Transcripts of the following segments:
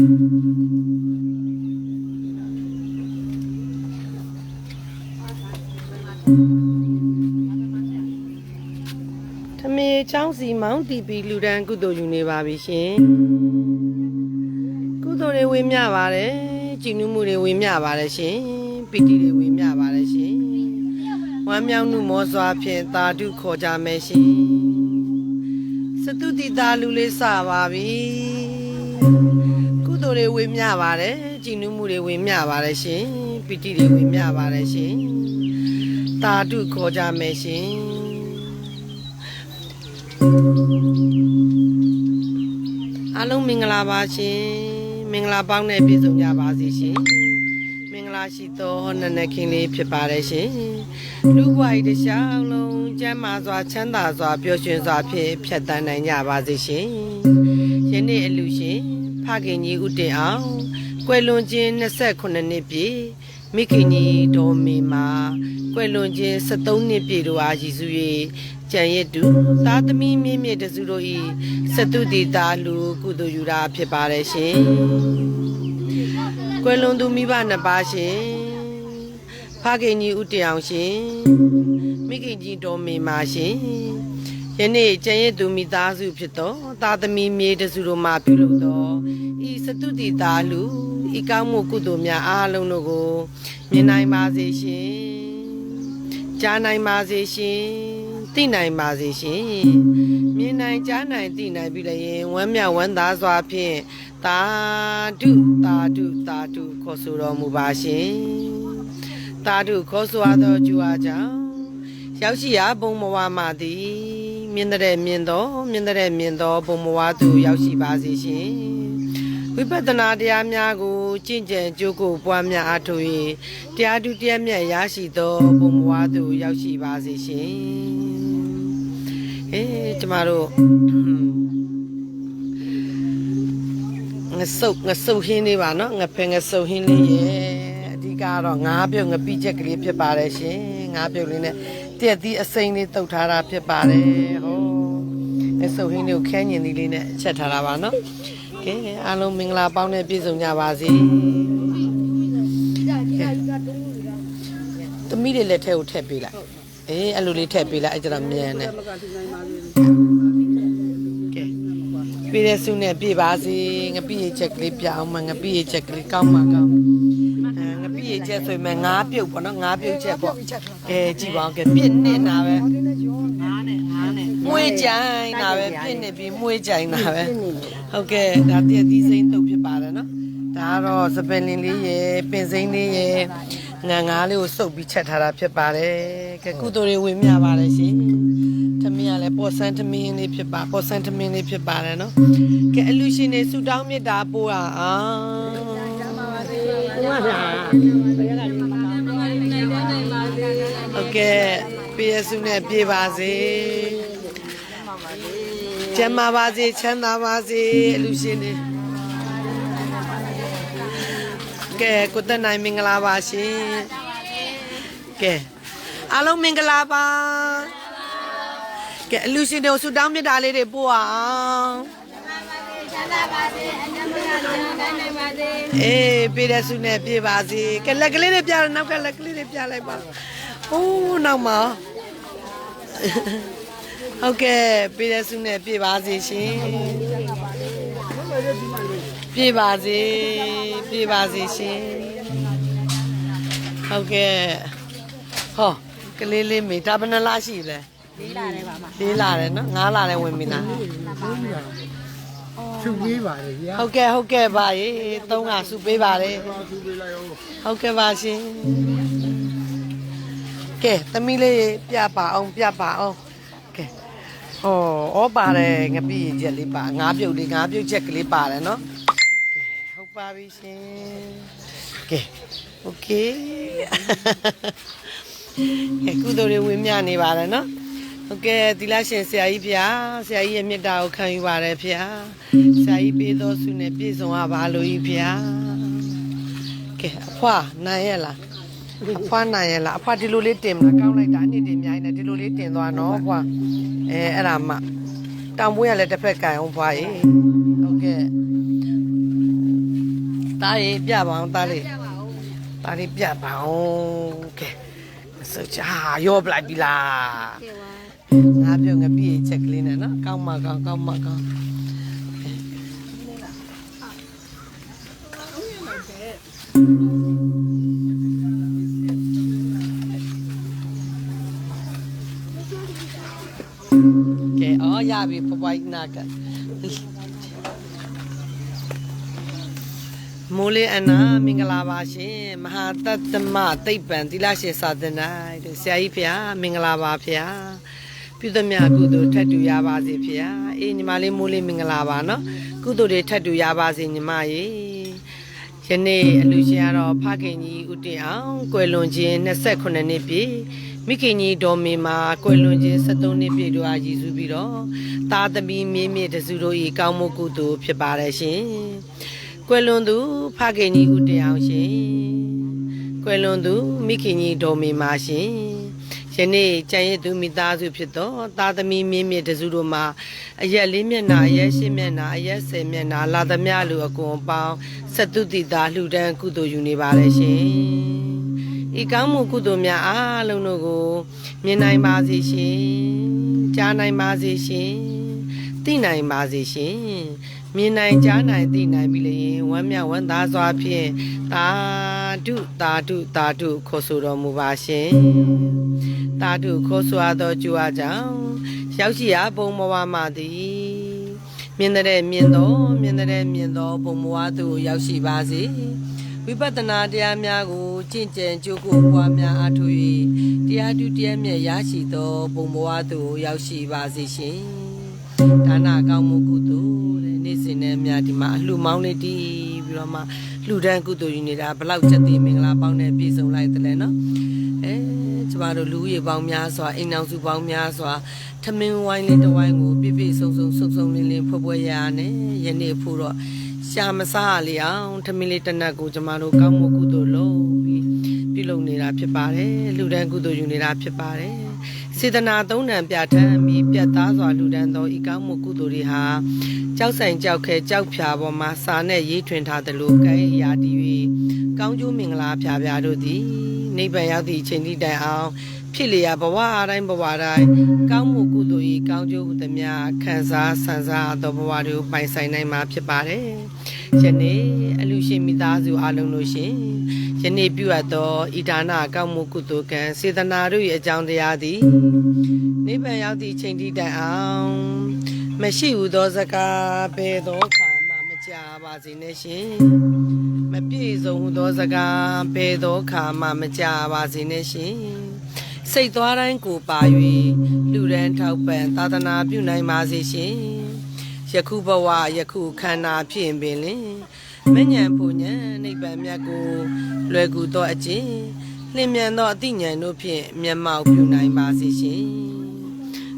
ထမေချောင်းစီမောင်းတီပီလူဒန်းကုသိုလ်ယူနေပါပြီရှင်ကုသိုလ်တွေဝေမျှပါတယ်ကြည်နူးမှုတွေဝေမျှပါတယ်ရှင်ပီတိတွေဝေမျှပါတယ်ရှင်ဝမ်းမြောက်မှုမောစွာဖြင့်သာဓုခေါ်ကြမယ်ရှင်စတုတိတာလူလေးစပါပြီကုသို လ်တွေဝေမျှပါတယ်ကြည်နူးမှုတွေဝေမျှပါတယ်ရှင်ပီတိတွေဝေမျှပါတယ်ရှင်သာဓုခေါ်ကြမယ်ရှင်အားလုံးမင်္ဂလာပါရှင်မင်္ဂလာပေါင်းနဲ့ပြည့်စုံကြပါစေရှင်မင်္ဂလာရှိသောနနက်ခင်းလေးဖြစ်ပါတယ်ရှင်လူ့ဘဝဤတစ်လျှောက်လုံးကျမ်းမာစွာချမ်းသာစွာပျော်ရွှင်စွာဖြင့်ဖြတ်တန်းနိုင်ကြပါစေရှင်ယနေ့အလူရှင် ဖခင်ကြီးဦးတင်အောင်ကွယ်လွန်ခြင်း28နှစ်ပြည့်မိခင်ကြီးဒေါ်မေမာကွယ်လွန်ခြင်း73နှစ်ပြည့်တို့အားရည်စူး၍ကြံရစ်တူသားသမီးမြင့်မြင့်တစုတို့ဤစတုတိတာလူကုသိုလ်ယူတာဖြစ်ပါတယ်ရှင်ကွယ်လွန်သူမိဘနှစ်ပါးရှင်ဖခင်ကြီးဦးတင်အောင်ရှင်မိခင်ကြီးဒေါ်မေမာရှင် ယနေ့ကျန်ရစ်သူမိသားစုဖြစ်သောသားသမီးမြေတစုတို့မှပြုလုပ်သောဤစတုတိတာလူဤကောင်းမှုကုသိုလ်များအားလုံးတို့ကိုမြင်နိုင်ပါစေရှင်ကြားနိုင်ပါစေရှင်သိနိုင်ပါစေရှင်မြင်နိုင်ကြားနိုင်သိနိုင်ပြီလျင်ဝမ်းမြောက်ဝမ်းသာစွာဖြင့်သာဓုသာဓုသာဓုခေါ်ဆိုတော်မူပါရှင်သာဓုခေါ်ဆိုအပ်သောကျူအားကြောင့်ရောက်ရှိရာဘုံဘဝမှသည် မြင်တဲ့မြင်သောမြင်တဲ့မြင်သောဘုံဘဝသို့ရောက်ရှိပါစေရှင်ဝိပဿနာတရားများကိုကျင့်ကြံကြိုးကိုပွားများအားထုတ်၍တရားဓုတရားမြတ်ရရှိသောဘုံဘဝသို့ရောက်ရှိပါစေရှင်အေးကျမတို့ငဆုပ်ငဆုပ်ဟင်းလေးပါနော်ငဖယ်ငဆုပ်ဟင်းလေးရဲ့အဓိကတော့ငါးပြုတ်ငပိချက်ကလေးဖြစ်ပါတယ်ရှင်ငါးပြုတ်လေးနဲ့ တက်သီးအစိမ်းလေးတုတ်ထားတာဖြစ်ပါတယ်ဟောငဆုပ်ဟင်းလေးကိုခန်းညင်သီးလေးနဲ့ချက်ထားတာပါနော်ကဲအားလုံးမင်္ဂလာပေါင်းနဲ့ပြည့်စုံကြပါစေသမီးတွေလက်ထဲကိုထည့်ပေးလိုက်အေးအဲ့လိုလေးထည့်ပေးလိုက်အဲ့ကျတော့မြန်တယ်ကဲပြည့်တဲ့စုနဲ့ပြည့်ပါစေငပိရချက်ကလေးပြအောင်မငပိရချက်ကလေးကောင်းမှာကောင်းအဲငပိ ရချက်ဆိုရင်မငါးပြုတ်ပေါ့နော်ငါးပြုတ်ချက်ပေါ့ကဲကြည့်ပါအောင်ကဲပြည့်နေတာပဲမွေးကြိုင်တာပဲပြည့်နေပြီးမွေးကြိုင်တာပဲဟုတ်ကဲ့ဒါတည့်သီးစိမ့်တုတ်ဖြစ်ပါတယ်နော်ဒါကတော့စပယ်လင်လေးရယ်ပင်စိမ့်လေးရယ်ငါငါးလေးကိုစုပ်ပြီးချက်ထားတာဖြစ်ပါတယ်ကဲကုသိုလ်တွေဝင်မြပါတယ်ရှင်ထမင်းကလည်းပေါ်ဆန်းထမင်းလေးဖြစ်ပါပေါ်ဆန်းထမင်းလေးဖြစ်ပါတယ်နော်ကဲအလူရှင်တွေဆူတောင်းမြတ်တာပို့ရအောင် ဟုတ်ကဲ့ပြည့်စုံနဲ့ပြေပါစေကျမ်းမာပါစေချမ်းသာပါစေအလူရှင်တွေကဲကိုတက်နိုင်မင်္ဂလာပါရှင်ကဲအားလုံးမင်္ဂလာပါကဲအလူရှင်တို့ဆူတောင်းမြတ်တာလေးတွေပို့ရအောင်ချမ်း သာပါစေအနန္တရာလုံးတိုင်းနိုင်ပါစေအေးပြေတဲ့စုနဲ့ပြေပါစေကဲလက်ကလေးတွေပြနောက်ကလက်ကလေးတွေပြလိုက်ပါဟိုးနောက်မှာဟုတ်ကဲ့ပြေတဲ့စုနဲ့ပြေပါစေရှင်ပြေပါစေပြေပါစေရှင်ဟုတ်ကဲ့ဟောကလေးလေးမေဒါဘယ်နှလားရှိလဲလေးလာတယ်ပါမလေးလာတယ်နော်ငါးလာတယ်ဝင်ပြီလား သူပေးပါလေဗျာ ဟုတ်ကဲ့ဟုတ်ကဲ့ပါရေသုံးကစုပေးပါတယ် သူပေးလိုက်အောင် ဟုတ်ကဲ့ပါရှင်ကဲသမီးလေးပြပါအောင်ပြပါအောင်ကဲဟောဩပါတယ်ငပိရချက်လေးပါငါးပြုတ်လေးငါးပြုတ်ချက်ကလေးပါတယ်နော်ကဲဟုတ်ပါပြီရှင်ကဲโอเคကဲကုသိုလ်တွေဝင်မြနေပါတယ်နော် ဟုတ်ကဲ့သီလရှင်ဆရာကြီးဖေဆရာကြီးရဲ့မေတ္တာကိုခံယူပါတယ်ဖေဆရာကြီးပေးတော်ဆုနဲ့ပြည့်စုံရပါလို့ကြီးဖေကဲအဖွာနိုင်ရလားအဖွာနိုင်ရလားအဖွာဒီလိုလေးတင်မလားကောင်းလိုက်တာအနည်းတင်အများကြီးနဲ့ဒီလိုလေးတင်သွားနော်အဖွာအဲအဲ့ဒါမှတောင်ပွေးရလည်းတစ်ဖက်ကန်အောင်ဖွာရေဟုတ်ကဲ့တားရေပြပါအောင်တားလေးတားလေးပြပါအောင်ကဲဆိုချာရောပလိုက်ပြီလားကျေဝါ ငါပြောငပြည့်ချက်ကလေးနဲ့နော်ကောင်းမကောင်းကောင်းမကောင်းကဲအော်ရပြီပပွိုင်းနာကမိုးလေးအနာမင်္ဂလာပါရှင်မဟာတတ္တမသိပ္ပံသီလရှင်စာသင်တိုင်းတို့ဆရာကြီးဖေဟာမင်္ဂလာပါဖေဟာ ပြုသမျှကုသိုလ်ထပ်တူရပါစေဖေဟာအေးညီမလေးမိုးလေးမင်္ဂလာပါနော်ကုသိုလ်တွေထပ်တူရပါစေညီမရေယနေ့အလူရှင်ကတော့ဖခင်ကြီးဦးတင်အောင်ကွယ်လွန်ခြင်း28နှစ်ပြည့်မိခင်ကြီးဒေါ်မေမာကွယ်လွန်ခြင်း73နှစ်ပြည့်တို့အားရည်စူးပြီးတော့သားသမီးမြေးမြစ်တစုတို့ဤကောင်းမှုကုသိုလ်ဖြစ်ပါတယ်ရှင်ကွယ်လွန်သူဖခင်ကြီးဦးတရားအောင်ရှင်ကွယ်လွန်သူမိခင်ကြီးဒေါ်မေမာရှင် ယနေ့ကျန်ရည်သူမိသားစုဖြစ်သောသားသမီးမြင့်မြင့်တစုတို့မှာအရက်လေးမျက်နှာအရက်ရှင်းမျက်နှာအရက်ဆယ်မျက်နှာလာသမျှလူအကုန်အပေါင်းစတုတိတာလှူဒန်းကုသိုလ်ယူနေပါတယ်ရှင်ဤကောင်းမှုကုသိုလ်များအားလုံးတို့ကိုမြင်နိုင်ပါစေရှင်ကြားနိုင်ပါစေရှင်သိနိုင်ပါစေရှင်မြင်နိုင်ကြားနိုင်သိနိုင်ပြီလေရင်ဝမ်းမြောက်ဝမ်းသာစွာဖြင့်တာဓုတာဓုတာဓုခေါ်ဆိုတော်မူပါရှင် တာဓုခေါ်ဆိုအပ်သောကြွားကြောင့်ရောက်ရှိရာဘုံဘဝမှသည်မြင်တဲ့မြင်သောမြင်တဲ့မြင်သောဘုံဘဝသို့ရောက်ရှိပါစေဝိပဿနာတရားများကိုကျင့်ကြံကြိုးကိုပွားများအားထုတ်၍တရားဓုတရားမြတ်ရရှိသောဘုံဘဝသို့ရောက်ရှိပါစေရှင်ဒါနကောင်းမှုကုသိုလ်တဲ့နေ့စဉ်နဲ့အများဒီမှာအလှမောင်းလေးတီးပြီးတော့မှလှူဒန်းကုသိုလ်ယူနေတာဘလောက်ချက်သေးမင်္ဂလာပေါင်းနဲ့ပြည့်စုံလိုက်တယ်လေနော်အဲကျ မတို့လူဦးရေပေါင်းများစွာအိမ်အောင်စုပေါင်းများစွာထမင်းဝိုင်းလေးတစ်ဝိုင်းကိုပြည့်ပြည့်စုံစုံစုံစုံလင်းလင်းဖွဲ့ဖွဲ့ရရနဲ့ယနေ့ဖို့တော့ရှာမစားရလေအောင်ထမင်းလေးတစ်နက်ကိုကျမတို့ကောင်းမှုကုသိုလ်လုပ်ပြီးပြုလုပ်နေတာဖြစ်ပါတယ်လှူဒန်းကုသိုလ်ယူနေတာဖြစ်ပါတယ်စေတနာသုံးဏံပြဋ္ဌာန်းပြီးပြတ်သားစွာလူဒန်းသောဤကောင်းမှုကုသိုလ်တွေဟာကြောက်ဆိုင်ကြောက်ခဲကြောက်ဖြာပေါ်မှာစာနဲ့ရေးထွင်ထားသလိုကဲရာတည်၍ကောင်းကျိုးမင်္ဂလာဖြာဖြာတို့သည် နိဗ္ဗာန်ရောက်သည့်အချိန်ထိတိုင်အောင်ဖြစ်လျာဘဝအတိုင်းဘဝတိုင်းကောင်းမှုကုသိုလ်ဤကောင်းကျိုးဟုသမျှခံစားဆန်စားသောဘဝတွေကိုပိုင်ဆိုင်နိုင်မှာဖြစ်ပါတယ်။ယနေ့အလူရှင်မိသားစုအလုံးလို့ရှင်ယနေ့ပြုအပ်သောဤဒါနကောင်းမှုကုသိုလ်ကံစေတနာတို့၏အကြောင်းတရားသည်နိဗ္ဗာန်ရောက်သည့်ချိန်ထိတိုင်အောင်မရှိဟုသောစကားဘယ်သောခါမှမကြား ပါစေနဲ့ရှင်မပြည့်စုံဟုသောစကားဘယ်သောခါမှမကြားပါစေနဲ့ရှင်စိတ်သွားတိုင်းကိုပါ၍လူရန်ထောက်ပံ့သာသနာပြုနိုင်ပါစေရှင်ယခုဘဝယခုခန္ဓာဖြင့်ပင်လင်မဉ္ဇဉ်ပူဉ္ဇဉ်နိဗ္ဗာန်မြတ်ကိုလွယ်ကူသောအကျင့်လင်းမြန်သောအသိဉာဏ်တို့ဖြင့်မျက်မှောက်ပြုနိုင်ပါစေရှင်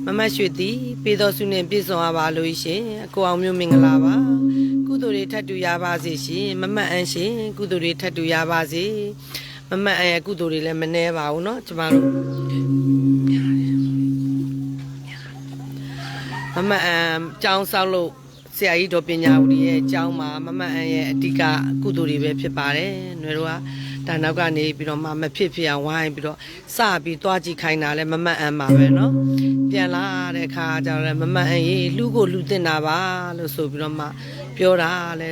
မမတ်ရွှေသည်ပေတော်စုနှင့်ပြည့်စုံရပါလို့ရှင်အကိုအောင်မျိုးမင်္ဂလာပါ ကုသိုလ်တွေထပ်တူရပါစေရှင်မမတ်အန်ရှင်ကုသိုလ်တွေထပ်တူရပါစေမမတ်အန်ရဲ့ကုသိုလ်တွေလည်းမနှဲပါဘူးเนาะကျမတို့မမတ်အန်ကျောင်းဆောက်လို့ဆရာကြီးတော်ပညာဦးရဲ့ကျောင်းမှာမမတ်အန်ရဲ့အဓိကကုသိုလ်တွေပဲဖြစ်ပါတယ်။ຫນွေတို့က ဒါနောက်ကနေပြီးတော့မှမဖြစ်ဖြစ်အောင်ဝိုင်းပြီးတော့စပြီးသွားကြည့်ခိုင်းတာလဲမမတ်အန်ပါပဲเนาะ။ပြန်လာတဲ့အခါကျတော့လဲမမတ်အန်ရေးလူကိုလူတင်တာပါလို့ဆိုပြီးတော့မှပြောတာလဲ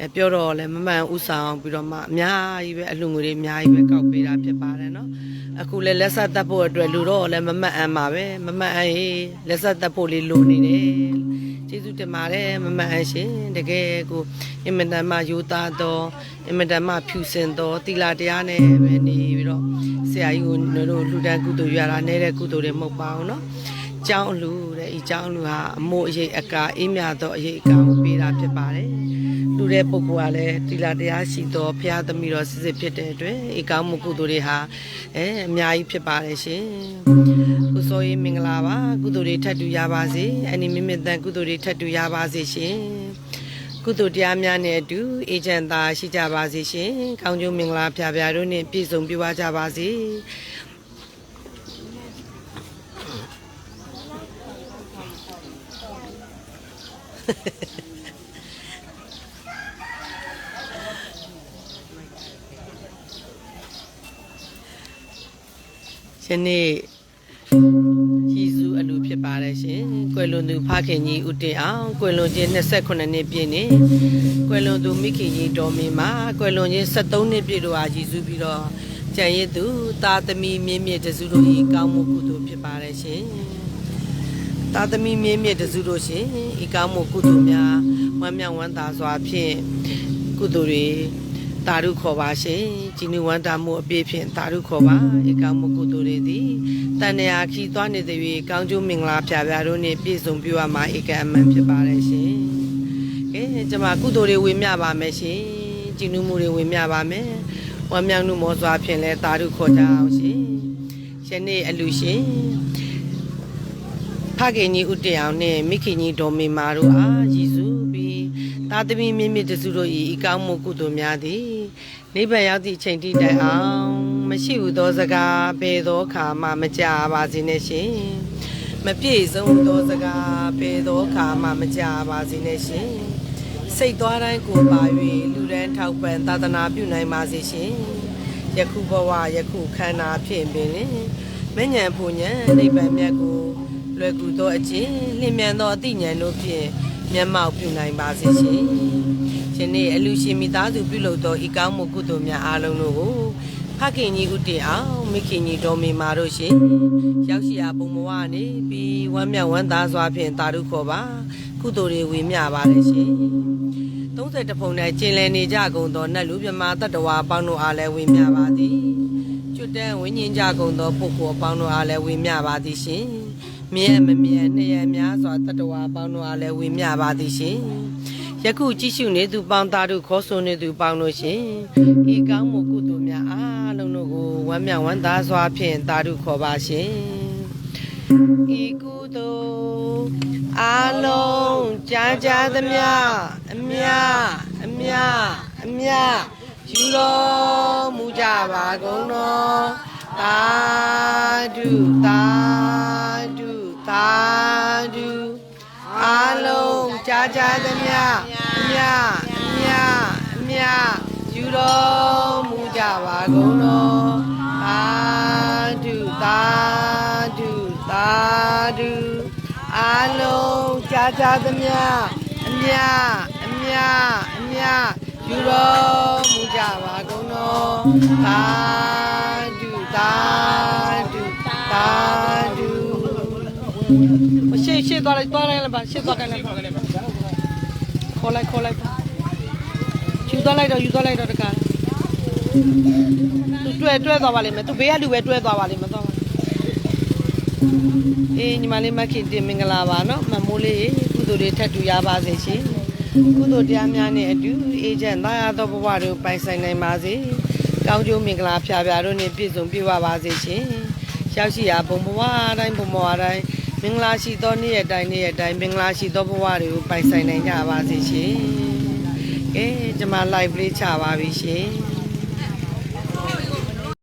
အဲပြောတော့လဲမမန်ဥဆောင်ပြီးတော့မှအများကြီးပဲအလှငွေတွေအများကြီးပဲကောက်ပေးတာဖြစ်ပါတယ်เนาะအခုလဲလက်ဆက်တက်ဖို့အတွက်လူတော့လဲမမတ်အန်ပါပဲမမတ်အန်ရေးလက်ဆက်တက်ဖို့လေးလိုနေတယ် ကျေးဇူးတင်ပါတယ်မမတ်အန်ရှင်တကယ်ကိုအင်မတန်မှယူသားတော့အင်မတန်မှဖြူစင်တော့တီလာတရားနဲ့ပဲနေပြီးတော့ဆရာကြီးကိုတို့လှူဒန်းကုသိုလ်ရတာနေတဲ့ကုသိုလ်တွေမဟုတ်ပါဘူးเนาะကျောင်းလူတဲ့ဤကျောင်းလူဟာအမို့အရေးအကာအေးမြတော့အရေးအကာကိုပေးတာဖြစ်ပါတယ် လူတဲ့ပုဂ္ဂိုလ်ကလည်းတီလာတရားရှိတော့ဘုရားသမီးတော်စစ်စစ်ဖြစ်တဲ့အတွက်ဤကောင်းမှုကုသိုလ်တွေဟာအဲအများကြီးဖြစ်ပါတယ်ရှင်ကုသိုလ်ရေးမင်္ဂလာပါကုသိုလ်တွေထပ်တူရပါစေအနိမိမတန်ကုသိုလ်တွေထပ်တူရပါစေရှင်ကုသိုလ်တရားများနဲ့အတူအေဂျင့်သားရှိကြပါစေရှင်။ကောင်းကျိုးမင်္ဂလာဖျားဖျားတို့နဲ့ပြည့်စုံပြည့်ဝကြပါစေ။ ယနေ့ယေရှုအလူဖြစ်ပါတယ်ရှင်။ကွယ်လွန်သူဖခင်ကြီးဦးတင်အောင်ကွယ်လွန်ခြင်း28နှစ်ပြည့်နေကွယ်လွန်သူမိခင်ကြီးဒေါ်မင်းမှာကွယ်လွန်ခြင်း73နှစ်ပြည့်တို့ဟာယေရှုပြီးတော့ကြံရည်သူတာသမီမြင့်မြင့်တစုတို့ဤကောင်းမှုကုသိုလ်ဖြစ်ပါတယ်ရှင်။တာသမီမြင့်မြင့်တစုတို့ရှင်ဤကောင်းမှုကုသိုလ်များဝမ်းမြောက်ဝမ်းသာစွာဖြင့်ကုသိုလ်တွေ တာရုခေါ်ပါရှင်ជីနုဝန္တာမှုအပြည့်ဖြင့်တာရုခေါ်ပါဧကမှုကုသိုလ်တွေသည်တန်ရာခီသွားနေသည်၍ကောင်းကျိုးမင်္ဂလာဖြာဖြာတို့နှင့်ပြည့်စုံပြုအပ်မှာဧကအမှန်ဖြစ်ပါတယ်ရှင်ကဲကျွန်မကုသိုလ်တွေဝေမျှပါမယ်ရှင်ជីနုမှုတွေဝေမျှပါမယ်ဝမ်းမြောက်မှုမောစွာဖြင့်လဲတာရုခေါ်ကြအောင်ရှင်ယနေ့အလူရှင်ဖခင်ကြီးဦးတင်အောင်နဲ့မိခင်ကြီးဒေါ်မေမာတို့အားရည်စူးပြီး သာသမီမြင့်မြင့်တစုတို့၏ဤကောင်းမှုကုသိုလ်များသည်နိဗ္ဗာန်ရောက်သည့်အချိန်ထိတိုင်အောင်မရှိဟုသောစကားဘယ်သောအခါမှမကြပါစေနဲ့ရှင်မပြည့်စုံသောစကားဘယ်သောအခါမှမကြပါစေနဲ့ရှင်စိတ်သွားတိုင်းကိုပါ၍လူရန်ထောက်ပံ့သာသနာပြုနိုင်ပါစေရှင်ယခုဘဝယခုခန္ဓာဖြင့်ပင်မဉ္ဇဉ်ဖူဉ္ဇဉ်နိဗ္ဗာန်မြတ်ကိုလွယ်ကူသောအကျင့်လျင်မြန်သောအသိဉာဏ်တို့ဖြင့် မျက်မှောက်ပြုနိုင်ပါစေရှင်။ယနေ့အလူရှင်မိသားစုပြုလုပ်သောဤကောင်းမှုကုသိုလ်များအားလုံးတို့ကိုဖခင်ကြီးဦးတင်အောင်မိခင်ကြီးတော်မေမာတို့ရှင်ရောက်ရှိရာဘုံဘဝနေပြီးဝမ်းမြောက်ဝမ်းသာစွာဖြင့်တာရုခေါ်ပါကုသိုလ်တွေဝေမျှပါလေရှင်။30ဖုံနဲ့ကျင်လည်နေကြကုန်သောနတ်လူမြမတတ္တဝါအပေါင်းတို့အားလည်းဝေမျှပါသည်။ကျွတ်တန်းဝိညာဉ်ကြကုန်သောပုဂ္ဂိုလ်အပေါင်းတို့အားလည်းဝေမျှပါသည်ရှင်။ မြဲမမြဲနှစ်ရများစွာတတ္တဝါအပေါင်းတို့အားလည်းဝေမျှပါသည်ရှင်။ယခုကြည့်ရှုနေသူပေါင်းသားတို့ခေါ်ဆိုနေသူပေါင်းတို့ရှင်။ဤကောင်းမှုကုသိုလ်များအားလုံးတို့ကိုဝမ်းမြောက်ဝမ်းသာစွာဖြင့်သာဓုခေါ်ပါရှင်။ဤကုသိုလ်အားလုံးကြားကြားသမျှအမြအမြအမြယူတော်မူကြပါကုန်တော်သာဓုသာ ကြားကြားသမျှအမြအမြအမြယူတော်မူကြပါကုန်တော်သာဓုသာဓုသာဓုအားလုံးကြားကြားသမျှအမြအမြအမြယူတော်မူကြပါကုန်တော်သာဓုသာဓုသာဓုရှေ့ရှေ့သွားလိုက်သွားလိုက်ပါရှေ့သွားခိုင်းလိုက်ပါ ခေါ်လိုက်ခေါ်လိုက်ပါယူသွားလိုက်တော့ယူသွားလိုက်တော့တကားသူတွဲတွဲသွားပါလိမ့်မယ်သူဘေးကလူပဲတွဲသွားပါလိမ့်မယ်သွားပါအေးညီမလေးမခင်တင်မင်္ဂလာပါနော်မမိုးလေးကုသိုလ်တွေထပ်တူရပါစေရှင်ကုသိုလ်တရားများနဲ့အတူအေဂျင့်သားရသောဘဝတို့ပိုင်ဆိုင်နိုင်ပါစေကောင်းကျိုးမင်္ဂလာဖျားဖျားတို့နဲ့ပြည့်စုံပြည့်ဝပါစေရှင်ရောက်ရှိရာဘုံဘဝတိုင်းဘုံဘဝတိုင်း မင်္ဂလာရှိသောနေ့ရက်တိုင်းနေ့ရက်တိုင်းမင်္ဂလာရှိသောဘဝတွေကိုပိုင်ဆိုင်နိုင်ကြပါစေရှင်ကဲကျွန်မ live လေးချပါပြီရှင်